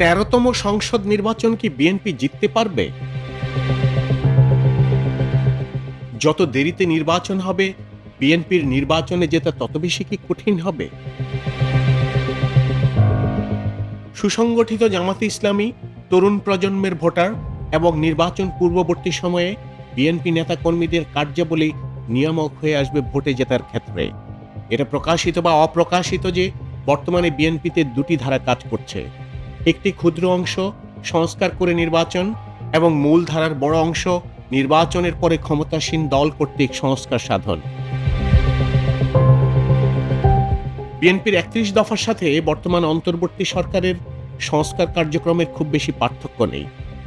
তেরোতম সংসদ নির্বাচন কি বিএনপি জিততে পারবে? যত দেরিতে নির্বাচন হবে, বিএনপির নির্বাচনে জেতা তত বেশি কি কঠিন হবে? সুসংগঠিত জামাতে ইসলামী, তরুণ প্রজন্মের ভোটার এবং নির্বাচন পূর্ববর্তী সময়ে বিএনপি নেতাকর্মীদের কার্যাবলী নিয়ামক হয়ে আসবে ভোটে জেতার ক্ষেত্রে। এটা প্রকাশিত বা অপ্রকাশিত যে বর্তমানে বিএনপিতে দুটি ধারা কাজ করছে। একটি ক্ষুদ্র অংশ সংস্কার করে নির্বাচন এবং মূলধারার বড় অংশ নির্বাচনের পরে ক্ষমতাসীন দল কর্তৃক সংস্কার সাধন। বিএনপির একত্রিশ দফার সাথে বর্তমান অন্তর্বর্তী সরকারের সংস্কার কার্যক্রমের খুব বেশি পার্থক্য নেই।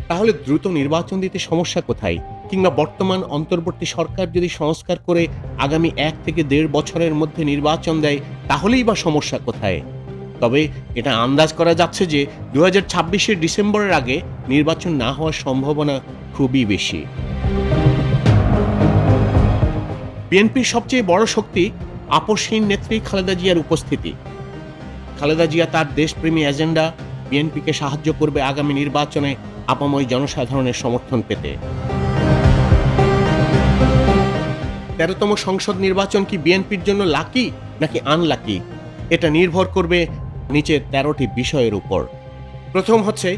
তাহলে দ্রুত নির্বাচন দিতে সমস্যা কোথায়? কিংবা বর্তমান অন্তর্বর্তী সরকার যদি সংস্কার করে আগামী এক থেকে দেড় বছরের মধ্যে নির্বাচন দেয়, তাহলেই বা সমস্যা কোথায়? তবে এটা আন্দাজ করা যাচ্ছে যে দু হাজার ডিসেম্বরের আগে নির্বাচন না হওয়ার সম্ভাবনা খুবই বেশি। বিএনপির সবচেয়ে বড় শক্তি আপসহীন নেত্রী খালেদা জিয়ার উপস্থিতি। খালেদা জিয়া তার দেশপ্রেমী এজেন্ডা বিএনপিকে সাহায্য করবে আগামী নির্বাচনে আপাময় জনসাধারণের সমর্থন পেতে। তেরোতম সংসদ নির্বাচন কি বিএনপির জন্য লাকি নাকি আনলাকি? এটা নির্ভর করবে নিচের তেরোটি বিষয়ের উপর। প্রথম হচ্ছে,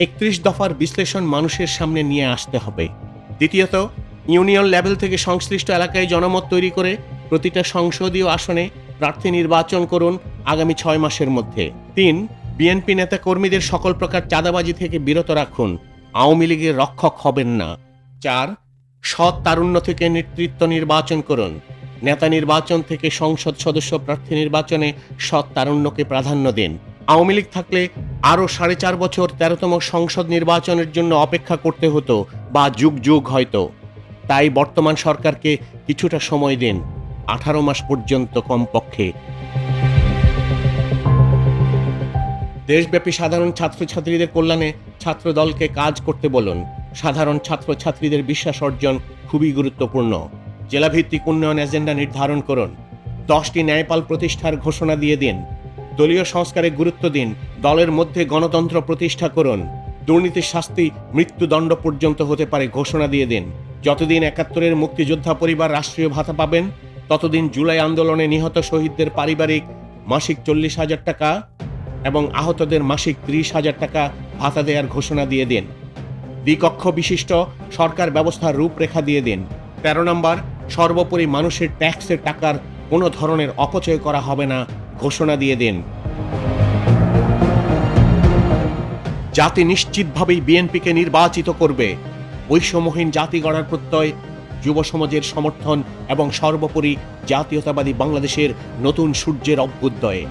একত্রিশ দফার বিশ্লেষণ মানুষের সামনে নিয়ে আসতে হবে। দ্বিতীয়ত, ইউনিয়ন লেভেল থেকে সংশ্লিষ্ট এলাকায় জনমত তৈরি করে প্রতিটা সংসদীয় আসনে প্রার্থী নির্বাচন করুন আগামী ছয় মাসের মধ্যে। তিন, বিএনপি নেতা কর্মীদের সকল প্রকার চাঁদাবাজি থেকে বিরত রাখুন। আওয়ামী লীগের রক্ষক হবেন না। চার, সৎ তারুণ্য থেকে নেতৃত্ব নির্বাচন করুন। নেতা নির্বাচন থেকে সংসদ সদস্য প্রার্থী নির্বাচনে সৎ তারুণ্যকে প্রাধান্য দেন। আওয়ামী লীগ থাকলে আরও সাড়ে চার বছর তেরোতম সংসদ নির্বাচনের জন্য অপেক্ষা করতে হতো বা যুগ যুগ হয়তো। তাই বর্তমান সরকারকে কিছুটা সময় দেন, আঠারো মাস পর্যন্ত কমপক্ষে। দেশব্যাপী সাধারণ ছাত্রছাত্রীদের কল্যাণে ছাত্রদলকে কাজ করতে বলুন। সাধারণ ছাত্রছাত্রীদের বিশ্বাস অর্জন খুবই গুরুত্বপূর্ণ। জেলাভিত্তিক উন্নয়ন এজেন্ডা নির্ধারণ করুন। দশটি ন্যায়পাল প্রতিষ্ঠার ঘোষণা দিয়ে দিন। দলীয় সংস্কারে গুরুত্ব দিন। দলের মধ্যে গণতন্ত্র প্রতিষ্ঠা করুন। দুর্নীতির শাস্তি মৃত্যুদণ্ড পর্যন্ত হতে পারে ঘোষণা দিয়ে দিন। যতদিন একাত্তরের মুক্তিযোদ্ধা পরিবার রাষ্ট্রীয় ভাতা পাবেন, ততদিন জুলাই আন্দোলনে নিহত শহীদদের পারিবারিক মাসিক চল্লিশ হাজার টাকা এবং আহতদের মাসিক ত্রিশ হাজার টাকা ভাতা দেওয়ার ঘোষণা দিয়ে দিন। দ্বিকক্ষ বিশিষ্ট সরকার ব্যবস্থার রূপরেখা দিয়ে দিন। তেরো নম্বর সর্বোপরি মানুষের ট্যাক্সের টাকার কোনো ধরনের অপচয় করা হবে না, ঘোষণা দিয়ে দেন। জাতি নিশ্চিতভাবেই বিএনপিকে নির্বাচিত করবে। বৈষম্যহীন জাতি গড়ার প্রত্যয়, যুব সমাজের সমর্থন এবং সর্বোপরি জাতীয়তাবাদী বাংলাদেশের নতুন সূর্যের অভ্যুদয়ে।